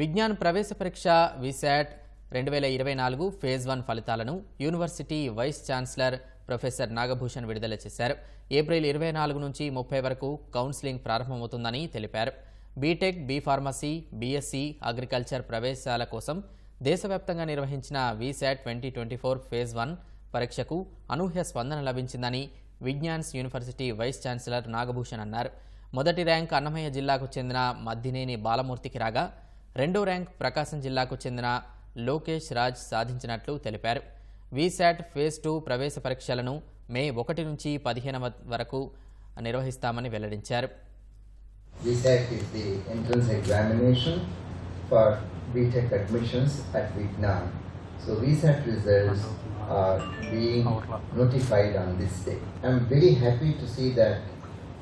విజ్ఞాన్ ప్రవేశ పరీక్ష విశాట్ రెండు వేల ఇరవై నాలుగు ఫేజ్ వన్ ఫలితాలను university vice chancellor professor Nagabhushan విడుదల చేశారు. ఏప్రిల్ ఇరవై నాలుగు నుంచి ముప్పై వరకు కౌన్సిలింగ్ ప్రారంభమవుతుందని తెలిపారు. BTech B pharmacy BSc agriculture ప్రవేశాల కోసం దేశవ్యాప్తంగా నిర్వహించిన VSAT twenty twenty four phase one పరీక్షకు అనూహ్య స్పందన లభించిందని Vignan's university vice chancellor Nagabhushan అన్నారు. మొదటి ర్యాంక్ అన్నమయ్య జిల్లాకు చెందిన మద్దినేని బాలమూర్తికి రాగా రెండో ర్యాంక్ ప్రకాశం జిల్లాకు చెందిన లోకేష్ రాజ్ సాధించినట్లు తెలిపారు. వీసాట్ ఫేజ్ టూ ప్రవేశ పరీక్షలను మే ఒకటి నుంచి పదిహేను వరకు నిర్వహిస్తామని వెల్లడించారు.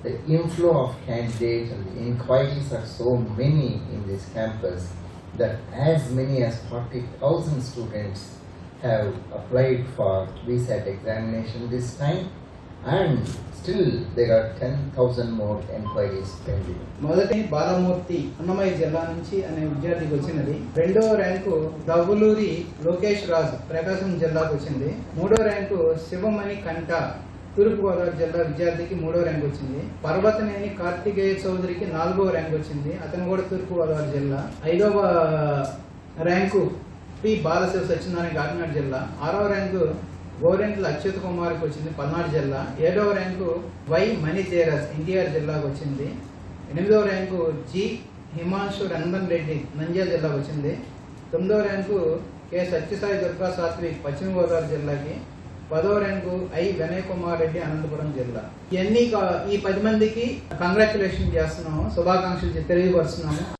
The inflow of candidates and the inquiries are so many in this campus that as many as 40,000 students have applied for VSAT examination this time and still there are 10,000 more inquiries pending. మొదటి బాలమూర్తి అన్నమయ్య జిల్లా నుంచి అనే విద్యార్థికి వచ్చినది రెండవ rank దగులూరి Lokesh రాజు ప్రకాశం జిల్లాకు వచ్చింది మూడో ర్యాంకు శివమణి కంట తూర్పుగోదావరి జిల్లా విద్యార్థికి మూడో ర్యాంక్ వచ్చింది. పర్వతనేని కార్తికేయ చౌదరికి నాలుగో ర్యాంక్ వచ్చింది. అతను కూడా తూర్పుగోదావరి జిల్లా. ఐదవ ర్యాంకు పి బాలశివ సత్యనారాయణ కాకినాడ జిల్లా. ఆరవ ర్యాంకు గోరెంట్ల అచ్యుత కుమార్కి వచ్చింది పల్నాడు జిల్లా. ఏడవ rank Y Mani Jayaraj NTR జిల్లాకు వచ్చింది. ఎనిమిదవ ర్యాంకు జి హిమాంశు రంగన్ రెడ్డి నంద్యాల జిల్లాకు వచ్చింది. తొమ్మిదవ ర్యాంకు కె సత్యసాయి దుర్గా శాస్త్రి పశ్చిమ గోదావరి జిల్లాకి పదో ర్యాంకు ఐ వినయ్ కుమార్ రెడ్డి అనంతపురం జిల్లా. ఇవన్నీ కా- ఈ పది మందికి కంగ్రాచులేషన్ చేస్తున్నాము శుభాకాంక్షలు తెలియపరుస్తున్నాము.